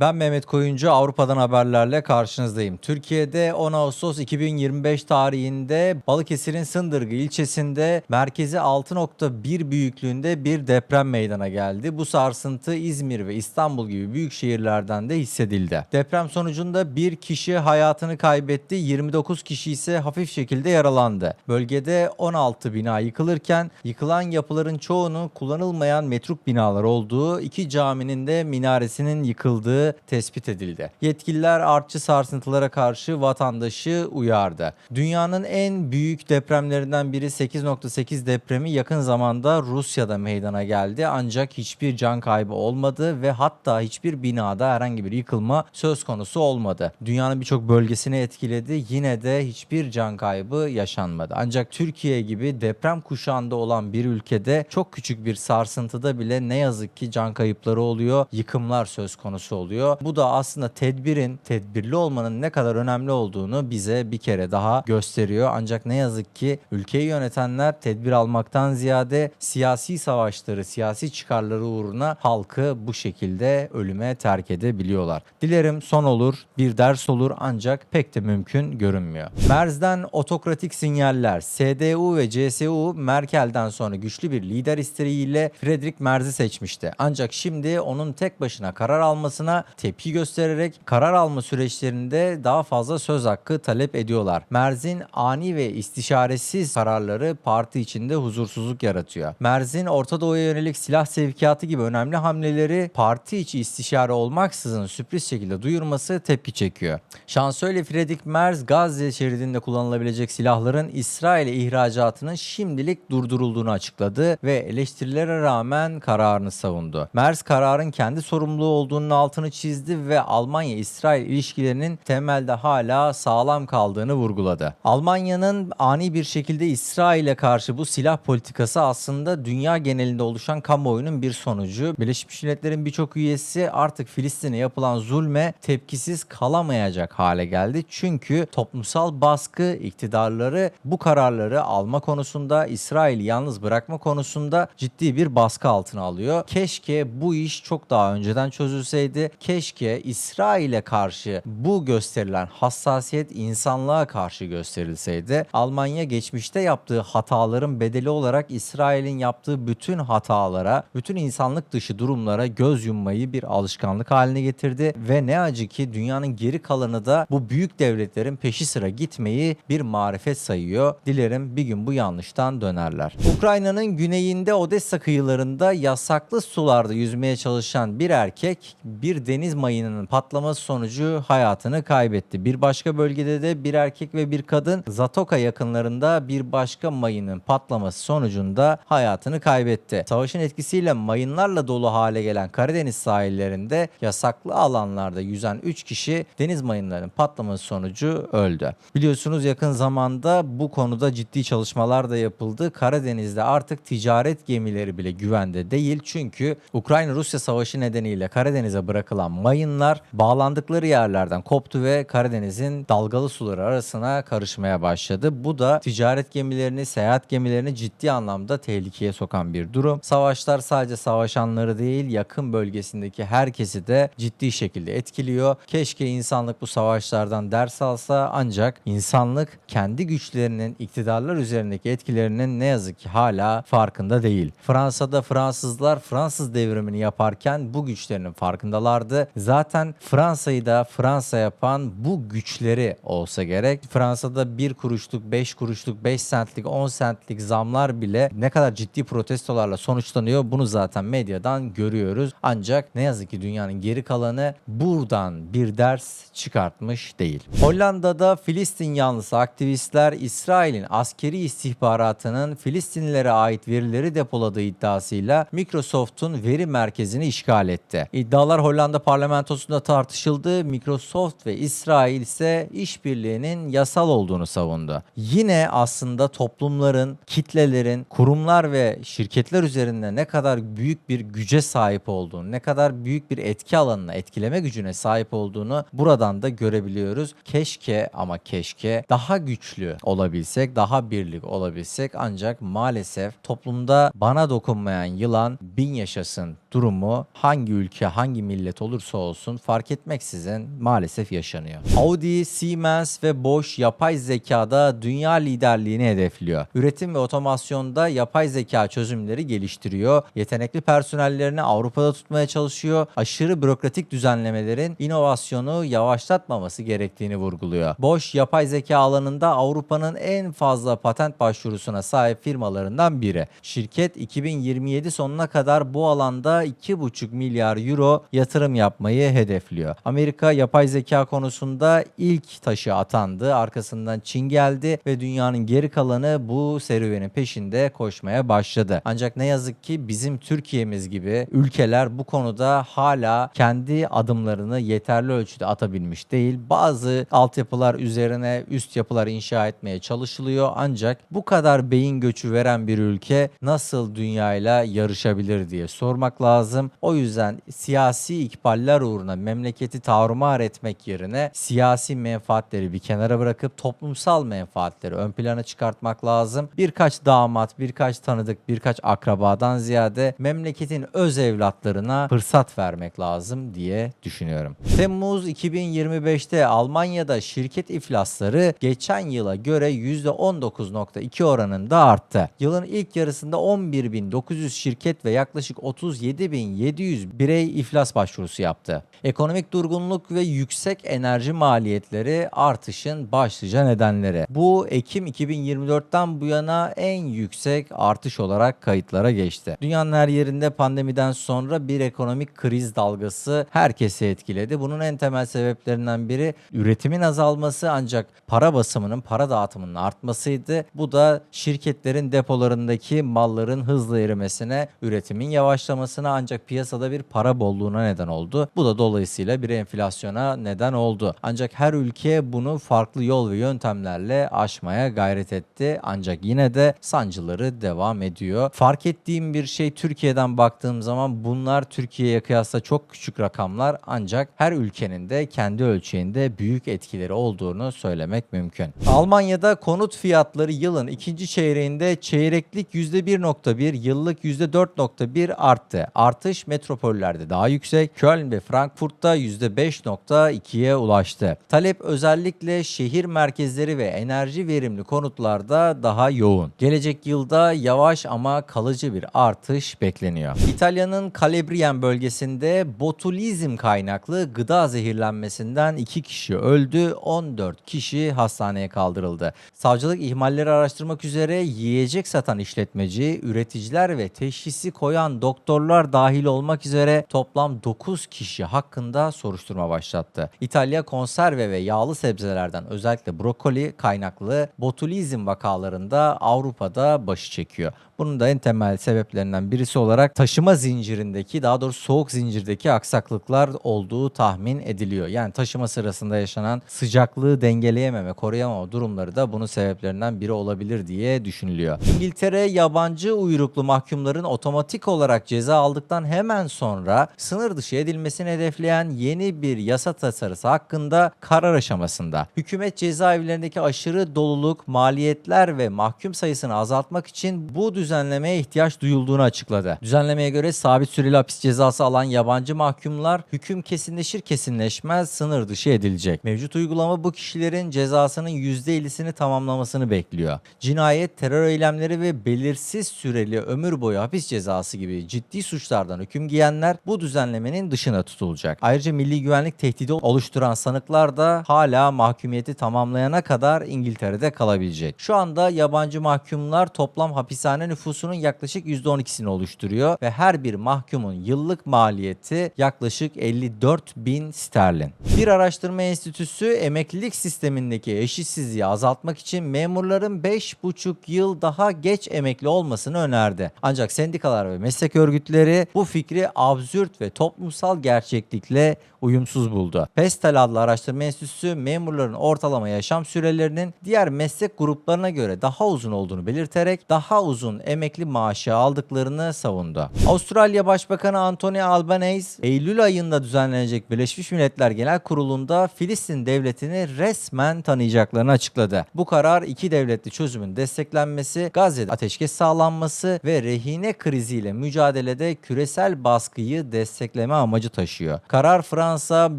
Ben Mehmet Koyuncu Avrupa'dan haberlerle karşınızdayım. Türkiye'de 10 Ağustos 2025 tarihinde Balıkesir'in Sındırgı ilçesinde merkezi 6.1 büyüklüğünde bir deprem meydana geldi. Bu sarsıntı İzmir ve İstanbul gibi büyük şehirlerden de hissedildi. Deprem sonucunda bir kişi hayatını kaybetti, 29 kişi ise hafif şekilde yaralandı. Bölgede 16 bina yıkılırken yıkılan yapıların çoğunun kullanılmayan metruk binalar olduğu, iki caminin de minaresinin yıkıldığı tespit edildi. Yetkililer artçı sarsıntılara karşı vatandaşı uyardı. Dünyanın en büyük depremlerinden biri 8.8 depremi yakın zamanda Rusya'da meydana geldi. Ancak hiçbir can kaybı olmadı ve hatta hiçbir binada herhangi bir yıkılma söz konusu olmadı. Dünyanın birçok bölgesini etkiledi. Yine de hiçbir can kaybı yaşanmadı. Ancak Türkiye gibi deprem kuşağında olan bir ülkede çok küçük bir sarsıntıda bile ne yazık ki can kayıpları oluyor, yıkımlar söz konusu oluyor. Bu da aslında tedbirin, tedbirli olmanın ne kadar önemli olduğunu bize bir kere daha gösteriyor. Ancak ne yazık ki ülkeyi yönetenler tedbir almaktan ziyade siyasi savaşları, siyasi çıkarları uğruna halkı bu şekilde ölüme terk edebiliyorlar. Dilerim son olur, bir ders olur ancak pek de mümkün görünmüyor. Merz'den otokratik sinyaller. CDU ve CSU Merkel'den sonra güçlü bir lider isteğiyle Friedrich Merz'i seçmişti. Ancak şimdi onun tek başına karar almasına tepki göstererek karar alma süreçlerinde daha fazla söz hakkı talep ediyorlar. Merz'in ani ve istişaresiz kararları parti içinde huzursuzluk yaratıyor. Merz'in Orta Doğu'ya yönelik silah sevkiyatı gibi önemli hamleleri parti içi istişare olmaksızın sürpriz şekilde duyurması tepki çekiyor. Şansölye Friedrich Merz Gazze şeridinde kullanılabilecek silahların İsrail'e ihracatının şimdilik durdurulduğunu açıkladı ve eleştirilere rağmen kararını savundu. Merz kararın kendi sorumluluğu olduğunun altını çizdi ve Almanya-İsrail ilişkilerinin temelde hala sağlam kaldığını vurguladı. Almanya'nın ani bir şekilde İsrail'e karşı bu silah politikası aslında dünya genelinde oluşan kamuoyunun bir sonucu. Birleşmiş Milletler'in birçok üyesi artık Filistin'e yapılan zulme tepkisiz kalamayacak hale geldi. Çünkü toplumsal baskı iktidarları bu kararları alma konusunda İsrail'i yalnız bırakma konusunda ciddi bir baskı altına alıyor. Keşke bu iş çok daha önceden çözülseydi. Keşke İsrail'e karşı bu gösterilen hassasiyet insanlığa karşı gösterilseydi. Almanya geçmişte yaptığı hataların bedeli olarak İsrail'in yaptığı bütün hatalara, bütün insanlık dışı durumlara göz yummayı bir alışkanlık haline getirdi ve ne acı ki dünyanın geri kalanı da bu büyük devletlerin peşi sıra gitmeyi bir marifet sayıyor. Dilerim bir gün bu yanlıştan dönerler. Ukrayna'nın güneyinde Odessa kıyılarında yasaklı sularda yüzmeye çalışan bir erkek bir deniz mayınının patlaması sonucu hayatını kaybetti. Bir başka bölgede de bir erkek ve bir kadın Zatoka yakınlarında bir başka mayının patlaması sonucunda hayatını kaybetti. Savaşın etkisiyle mayınlarla dolu hale gelen Karadeniz sahillerinde yasaklı alanlarda yüzen 3 kişi deniz mayınlarının patlaması sonucu öldü. Biliyorsunuz yakın zamanda bu konuda ciddi çalışmalar da yapıldı. Karadeniz'de artık ticaret gemileri bile güvende değil. Çünkü Ukrayna-Rusya savaşı nedeniyle Karadeniz'e bırakılan mayınlar bağlandıkları yerlerden koptu ve Karadeniz'in dalgalı suları arasına karışmaya başladı. Bu da ticaret gemilerini, seyahat gemilerini ciddi anlamda tehlikeye sokan bir durum. Savaşlar sadece savaşanları değil, yakın bölgesindeki herkesi de ciddi şekilde etkiliyor. Keşke insanlık bu savaşlardan ders alsa ancak insanlık kendi güçlerinin iktidarlar üzerindeki etkilerinin ne yazık ki hala farkında değil. Fransa'da Fransızlar Fransız devrimini yaparken bu güçlerinin farkındalardı. Zaten Fransa'yı da Fransa yapan bu güçleri olsa gerek. Fransa'da 1 kuruşluk, 5 kuruşluk, 5 centlik, 10 centlik zamlar bile ne kadar ciddi protestolarla sonuçlanıyor bunu zaten medyadan görüyoruz. Ancak ne yazık ki dünyanın geri kalanı buradan bir ders çıkartmış değil. Hollanda'da Filistin yanlısı aktivistler İsrail'in askeri istihbaratının Filistinlilere ait verileri depoladığı iddiasıyla Microsoft'un veri merkezini işgal etti. İddialar Hollanda parlamentosunda tartışıldı. Microsoft ve İsrail ise işbirliğinin yasal olduğunu savundu. Yine aslında toplumların, kitlelerin, kurumlar ve şirketler üzerinde ne kadar büyük bir güce sahip olduğunu, ne kadar büyük bir etki alanına, etkileme gücüne sahip olduğunu buradan da görebiliyoruz. Keşke ama keşke daha güçlü olabilsek, daha birlik olabilsek ancak maalesef toplumda bana dokunmayan yılan bin yaşasın durumu hangi ülke, hangi millet olursa olsun fark etmeksizin maalesef yaşanıyor. Audi, Siemens ve Bosch yapay zekada dünya liderliğini hedefliyor. Üretim ve otomasyonda yapay zeka çözümleri geliştiriyor. Yetenekli personellerini Avrupa'da tutmaya çalışıyor. Aşırı bürokratik düzenlemelerin inovasyonu yavaşlatmaması gerektiğini vurguluyor. Bosch yapay zeka alanında Avrupa'nın en fazla patent başvurusuna sahip firmalarından biri. Şirket 2027 sonuna kadar bu alanda 2,5 milyar euro yatırım yapmayı hedefliyor. Amerika yapay zeka konusunda ilk taşı atandı. Arkasından Çin geldi ve dünyanın geri kalanı bu serüvenin peşinde koşmaya başladı. Ancak ne yazık ki bizim Türkiye'miz gibi ülkeler bu konuda hala kendi adımlarını yeterli ölçüde atabilmiş değil. Bazı altyapılar üzerine üst yapılar inşa etmeye çalışılıyor ancak bu kadar beyin göçü veren bir ülke nasıl dünyayla yarışabilir diye sormak lazım. O yüzden siyasi ikballer uğruna memleketi tarumar etmek yerine siyasi menfaatleri bir kenara bırakıp toplumsal menfaatleri ön plana çıkartmak lazım. Birkaç damat, birkaç tanıdık, birkaç akrabadan ziyade memleketin öz evlatlarına fırsat vermek lazım diye düşünüyorum. Temmuz 2025'te Almanya'da şirket iflasları geçen yıla göre %19.2 oranında arttı. Yılın ilk yarısında 11.900 şirket ve yaklaşık 37.700 birey iflas başvurusu yaptı. Ekonomik durgunluk ve yüksek enerji maliyetleri artışın başlıca nedenleri. Bu Ekim 2024'ten bu yana en yüksek artış olarak kayıtlara geçti. Dünyanın her yerinde pandemiden sonra bir ekonomik kriz dalgası herkesi etkiledi. Bunun en temel sebeplerinden biri üretimin azalması ancak para basımının, para dağıtımının artmasıydı. Bu da şirketlerin depolarındaki malların hızlı erimesine, üretimin yavaşlamasına ancak piyasada bir para bolluğuna neden oldu. Bu da dolayısıyla bir enflasyona neden oldu. Ancak her ülke bunu farklı yol ve yöntemlerle aşmaya gayret etti. Ancak yine de sancıları devam ediyor. Fark ettiğim bir şey Türkiye'den baktığım zaman bunlar Türkiye'ye kıyasla çok küçük rakamlar ancak her ülkenin de kendi ölçeğinde büyük etkileri olduğunu söylemek mümkün. Almanya'da konut fiyatları yılın ikinci çeyreğinde çeyreklik %1.1, yıllık %4.1 arttı. Artış metropollerde daha yüksek. Köln ve Frankfurt'ta %5.2'ye ulaştı. Talep özellikle şehir merkezleri ve enerji verimli konutlarda daha yoğun. Gelecek yılda yavaş ama kalıcı bir artış bekleniyor. İtalya'nın Calabrian bölgesinde botulizm kaynaklı gıda zehirlenmesinden 2 kişi öldü, 14 kişi hastaneye kaldırıldı. Savcılık ihmalleri araştırmak üzere yiyecek satan işletmeci, üreticiler ve teşhisi koyan doktorlar dahil olmak üzere toplam 9 kişi hakkında soruşturma başlattı. İtalya konserve ve yağlı sebzelerden özellikle brokoli kaynaklı botulizm vakalarında Avrupa'da başı çekiyor. Bunun da en temel sebeplerinden birisi olarak taşıma zincirindeki daha doğrusu soğuk zincirdeki aksaklıklar olduğu tahmin ediliyor. Yani taşıma sırasında yaşanan sıcaklığı dengeleyememe, koruyamama durumları da bunun sebeplerinden biri olabilir diye düşünülüyor. İngiltere yabancı uyruklu mahkumların otomatik olarak ceza aldıktan hemen sonra sınır dışı edilmesini hedefleyen yeni bir yasa tasarısı hakkında karar aşamasında. Hükümet cezaevlerindeki aşırı doluluk, maliyetler ve mahkum sayısını azaltmak için bu düzenlemeye ihtiyaç duyulduğunu açıkladı. Düzenlemeye göre sabit süreli hapis cezası alan yabancı mahkumlar hüküm kesinleşir kesinleşmez sınır dışı edilecek. Mevcut uygulama bu kişilerin cezasının %50'sini tamamlamasını bekliyor. Cinayet, terör eylemleri ve belirsiz süreli ömür boyu hapis cezası gibi ciddi suçlardan hüküm giyenler bu düzenlemenin dışına tutulacak. Ayrıca milli güvenlik tehdidi oluşturan sanıklar da hala mahkumiyeti tamamlayana kadar İngiltere'de kalabilecek. Şu anda yabancı mahkumlar toplam hapishane nüfusunun yaklaşık %12'sini oluşturuyor ve her bir mahkumun yıllık maliyeti yaklaşık 54 bin sterlin. Bir araştırma enstitüsü emeklilik sistemindeki eşitsizliği azaltmak için memurların 5,5 yıl daha geç emekli olmasını önerdi. Ancak sendikalar ve meslek örgütleri bu fikri absürt ve toplumsal gerçeklikle uyumsuz buldu. Pestel adlı araştırma enstitüsü memurların ortalama yaşam sürelerinin diğer meslek gruplarına göre daha uzun olduğunu belirterek daha uzun emekli maaşı aldıklarını savundu. Avustralya Başbakanı Anthony Albanese, Eylül ayında düzenlenecek Birleşmiş Milletler Genel Kurulu'nda Filistin devletini resmen tanıyacaklarını açıkladı. Bu karar iki devletli çözümün desteklenmesi, Gazze'de ateşkes sağlanması ve rehine kriziyle mücadelede küresel baskıyı destekleme amacı taşıyor. Karar Fransa,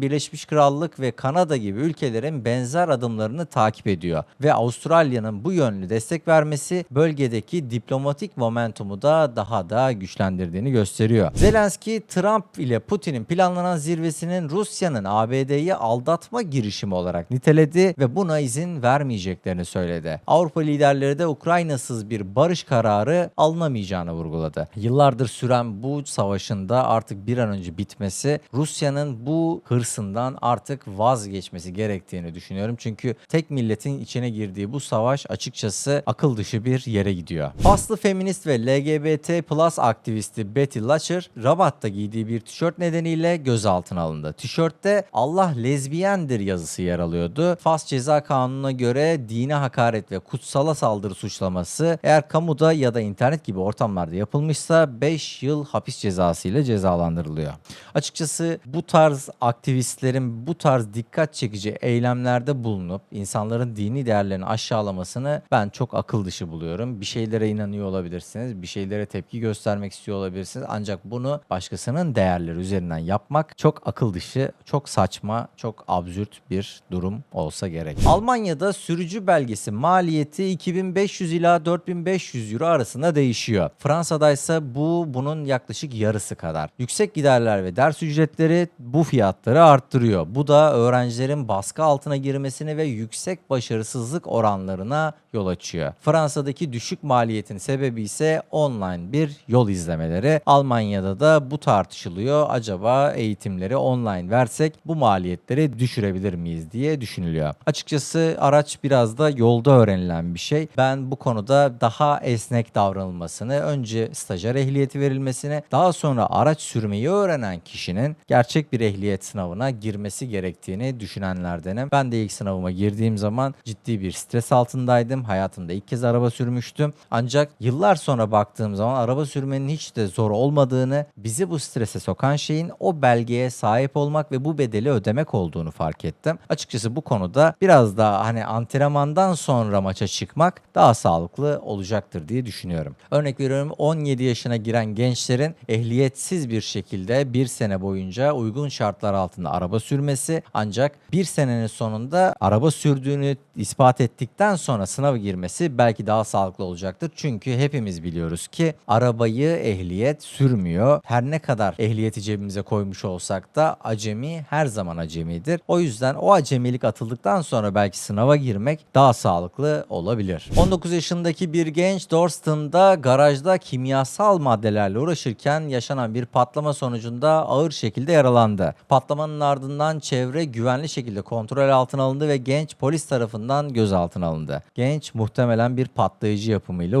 Birleşmiş Krallık ve Kanada gibi ülkelerin benzer adımlarını takip ediyor ve Avustralya'nın bu yönlü destek vermesi bölgedeki diplomatik momentumu da daha da güçlendirdiğini gösteriyor. Zelenski, Trump ile Putin'in planlanan zirvesinin Rusya'nın ABD'yi aldatma girişimi olarak niteledi ve buna izin vermeyeceklerini söyledi. Avrupa liderleri de Ukraynasız bir barış kararı alınamayacağını vurguladı. Yıllardır süren bu savaşın da artık bir an önce bitmesi, Rusya'nın bu hırsından artık vazgeçmesi gerektiğini düşünüyorum. Çünkü tek milletin içine girdiği bu savaş açıkçası akıl dışı bir yere gidiyor. Faslı feminist ve LGBT plus aktivisti Betty Latcher, Rabat'ta giydiği bir tişört nedeniyle gözaltına alındı. Tişörtte Allah lezbiyendir yazısı yer alıyordu. Fas Ceza Kanunu'na göre dine hakaret ve kutsala saldırı suçlaması eğer kamuda ya da internet gibi ortamlarda yapılmışsa 5 yıl hapis cezası ile cezalandırılıyor. Açıkçası bu tarz aktivistlerin bu tarz dikkat çekici eylemlerde bulunup insanların dini değerlerini aşağılamasını ben çok akıl dışı buluyorum. Bir şeylere inanıyor olabilirsiniz, bir şeylere tepki göstermek istiyor olabilirsiniz ancak bunu başkasının değerleri üzerinden yapmak çok akıl dışı, çok saçma, çok absürt bir durum olsa gerek. Almanya'da sürücü belgesi maliyeti 2500 ila 4500 euro arasında değişiyor. Fransa'da ise bu bunun yaklaşık yarısı kadar. Yüksek giderler ve ders ücretleri bu fiyatları arttırıyor. Bu da öğrencilerin baskı altına girmesini ve yüksek başarısızlık oranlarına yol açıyor. Fransa'daki düşük maliyetin sebebi ise online bir yol izlemeleri. Almanya'da da bu tartışılıyor. Acaba eğitimleri online versek bu maliyetleri düşürebilir miyiz diye düşünülüyor. Açıkçası araç biraz da yolda öğrenilen bir şey. Ben bu konuda daha esnek davranılmasını, önce stajyer ehliyeti verilmesini, daha sonra araç sürmeyi öğrenen kişinin gerçek bir ehliyet sınavına girmesi gerektiğini düşünenlerdenim. Ben de ilk sınavıma girdiğim zaman ciddi bir stres altındaydım. Hayatımda ilk kez araba sürmüştüm. Ancak yıllar sonra baktığım zaman araba sürmenin hiç de zor olmadığını, bizi bu strese sokan şeyin o belgeye sahip olmak ve bu bedeli ödemek olduğunu fark ettim. Açıkçası bu konuda biraz daha hani antrenmandan sonra maça çıkmak daha sağlıklı olacaktır diye düşünüyorum. Örnek veriyorum 17 yaşına giren gençlerin ehliyetsiz bir şekilde bir sene boyunca uygun şartlar altında araba sürmesi ancak bir senenin sonunda araba sürdüğünü ispat ettikten sonra sınava girmesi belki daha sağlıklı olacaktır. Çünkü hepimiz biliyoruz ki arabayı ehliyet sürmüyor. Her ne kadar ehliyeti cebimize koymuş olsak da acemi her zaman acemidir. O yüzden o acemilik atıldıktan sonra belki sınava girmek daha sağlıklı olabilir. 19 yaşındaki bir genç Dorstan'da garajda kimyasal maddelerle uğraşırken yaşanan bir patlama sonucunda ağır şekilde yaralandı. Patlamanın ardından çevre güvenli şekilde kontrol altına alındı ve genç polis tarafından gözaltına alındı. Genç muhtemelen bir patlayıcı yapımıyla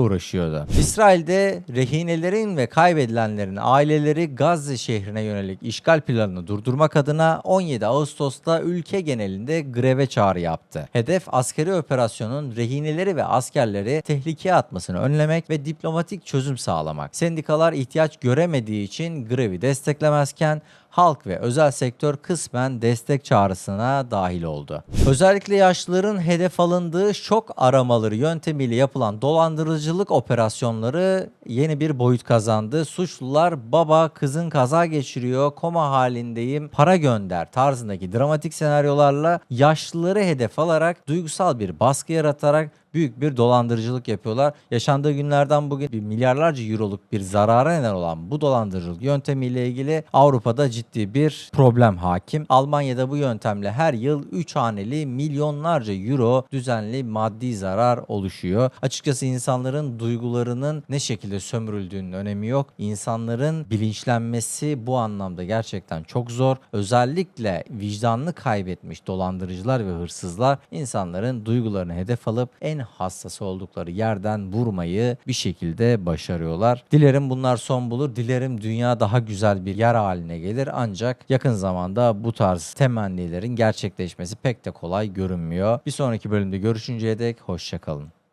uğraşıyordu. İsrail'de rehinelerin ve kaybedilenlerin aileleri Gazze şehrine yönelik işgal planını durdurmak adına 17 Ağustos'ta ülke genelinde greve çağrı yaptı. Hedef askeri operasyonun rehineleri ve askerleri tehlikeye atmasını önlemek ve diplomatik çözüm sağlamak. Sendikalar ihtiyaç göremediği için grevi desteklemezken halk ve özel sektör kısmen destek çağrısına dahil oldu. Özellikle yaşlıların hedef alındığı şok aramaları yöntemiyle yapılan dolandırıcılık operasyonları yeni bir boyut kazandı. Suçlular baba kızın kaza geçiriyor, koma halindeyim, para gönder tarzındaki dramatik senaryolarla yaşlıları hedef alarak duygusal bir baskı yaratarak büyük bir dolandırıcılık yapıyorlar. Yaşandığı günlerden bugün bir milyarlarca euroluk bir zarara neden olan bu dolandırıcılık yöntemiyle ilgili Avrupa'da ciddi bir problem hakim. Almanya'da bu yöntemle her yıl 3 haneli milyonlarca euro düzenli maddi zarar oluşuyor. Açıkçası insanların duygularının ne şekilde sömürüldüğünün önemi yok. İnsanların bilinçlenmesi bu anlamda gerçekten çok zor. Özellikle vicdanını kaybetmiş dolandırıcılar ve hırsızlar insanların duygularını hedef alıp en hassas oldukları yerden vurmayı bir şekilde başarıyorlar. Dilerim bunlar son bulur. Dilerim dünya daha güzel bir yer haline gelir. Ancak yakın zamanda bu tarz temennilerin gerçekleşmesi pek de kolay görünmüyor. Bir sonraki bölümde görüşünceye dek hoşçakalın.